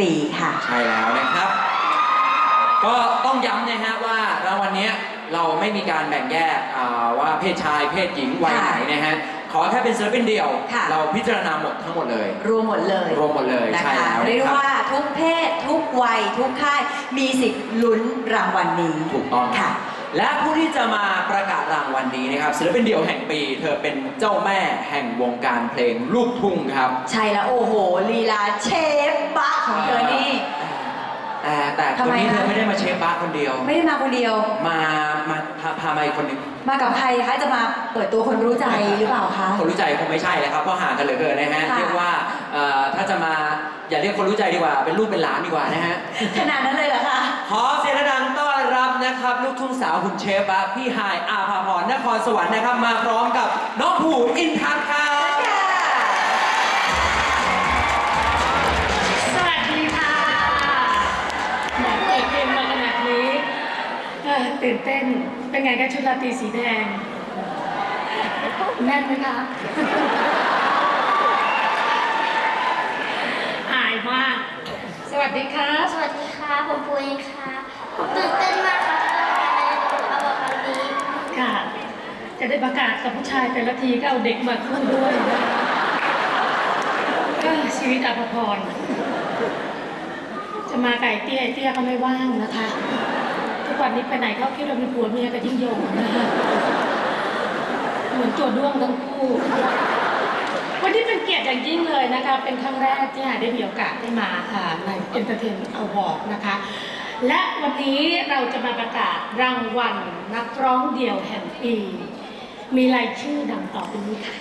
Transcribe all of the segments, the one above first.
ปีค่ะ ใช่แล้วนะครับ ก็ต้องย้ำนะฮะว่ารางวัลเนี้ยเราไม่มีการแบ่งแยกอ่าว่าเพศชายเพศหญิงวัยไหนนะฮะขอแค่เป็นศิลปินเดี่ยว ค่ะ เราพิจารณาหมดทั้งหมดเลย รวมหมดเลยรวมหมดเลยนะใช่คะแล้วเรียกนะครับว่าทุกเพศ ทุกวัย ทุกค่าย มีสิทธิ์ลุ้นรางวัลนี้ ถูกต้องค่ะ และผู้ที่จะมาประกาศรางวัลนี้นะครับศิลปินเดี่ยวแห่งปี เธอเป็นเจ้าแม่แห่งวงการเพลงลูกทุ่งครับ ใช่แล้วโอ้โหลีลาเชฟบะ ของเธอนี่ แต่แต่ทำคนไมนี้เธอคะ ไม่ได้มาเชฟบ้าคนเดียว ไม่ได้มาคนเดียว มามาพาพามาอีกคนหนึงมากับใครคะจะมาเปิดตัวคนรู้ใจหรือเปล่าคะ คนรู้ใจคงไม่ใช่แล้วครับเพราะห่างกันเหลือเกินนะฮะค่ะ เรียกว่าเอ่อถ้าจะมาอย่าเรียกคนรู้ใจดีกว่า เป็นลูกเป็นหลานดีกว่านะฮะขนาดนั้นเลยเหรอคะ ขอเสียงดังต้อนรับนะครับ ลูกทุ่งสาวคุณเชฟอะพี่หายอาภาพรนครสวรรค์นะครับ มาพร้อมกับน้องผูอินทัศน์ครั ตื่นเต้น เป็นไงกันชุดราตรีสีแดง แน่นไหมคะอายมาก สวัสดีค่ะ สวัสดีค่ะ ผมปุ้ยค่ะผมตื่นเต้นมากครับที่ได้มาในครั้งนี้ ค่ะ จะได้ประกาศกับผู้ชายแต่ละทีก็เอาเด็กมาคู่ด้วยก็ชีวิตอภพร จะมาไก่เตี้ยไอ้เตี้ยก็ไม่ว่างนะคะ ทุกวันนี้ไปไหนเขาคิดว่ามีผัวเมียกับยิ่งยงนะคะเหมือนตัวด้วงทั้งคู่ วันนี้เป็นเกียรติอย่างยิ่งเลยนะคะ เป็นครั้งแรกที่หาได้มีโอกาสได้มาค่ะใน Entertainment Award นะคะ และวันนี้เราจะมาประกาศรางวัลนักร้องเดี่ยวแห่งปี มีรายชื่อดังต่อไปนี้ค่ะ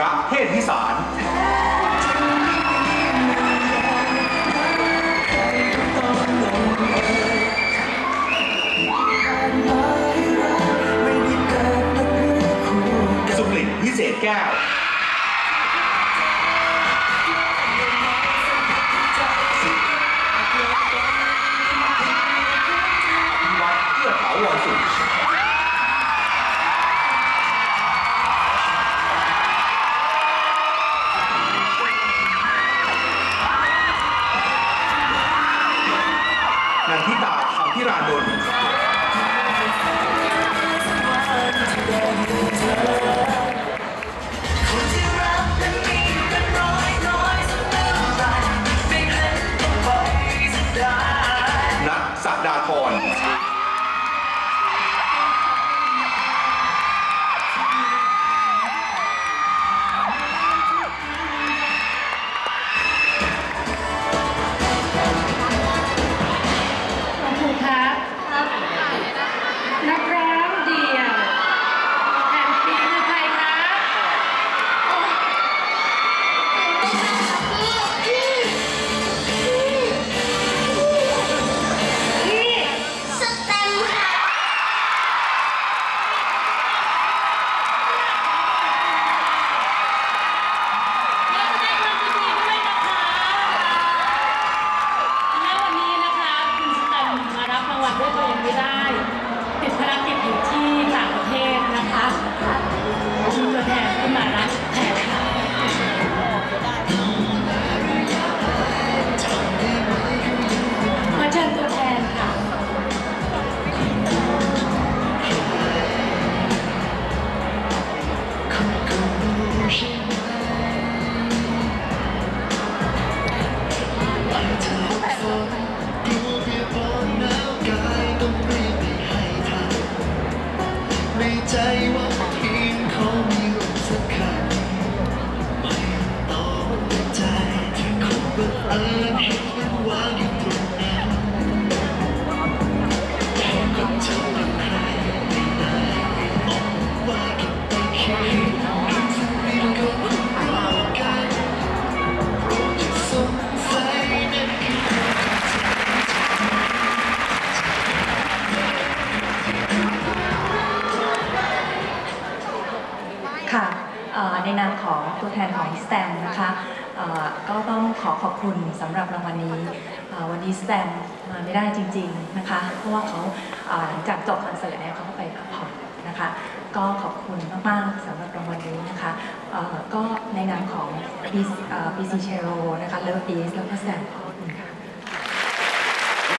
ระเทศพิสารสุกลิ่นวิเศษแก้ว ใจว่าเพียงเขามีลมสักครั้งไม่ต้องใจที่คงบังเอิญ ตัวแทนของสแตมนะคะก็ต้องขอขอบคุณสำหรับรางวัลนี้ วันนี้สแตมมาไม่ได้จริง ๆนะคะ เพราะว่าเขาหลังจากจบคอนเสิร์ตเนี่ยเขาก็ไปพักผ่อนนะคะ ก็ขอบคุณมากๆสำหรับรางวัลนี้นะคะก็ในนามของ BC Chero นะคะ Love Beast แล้วก็แสดงขอบคุณ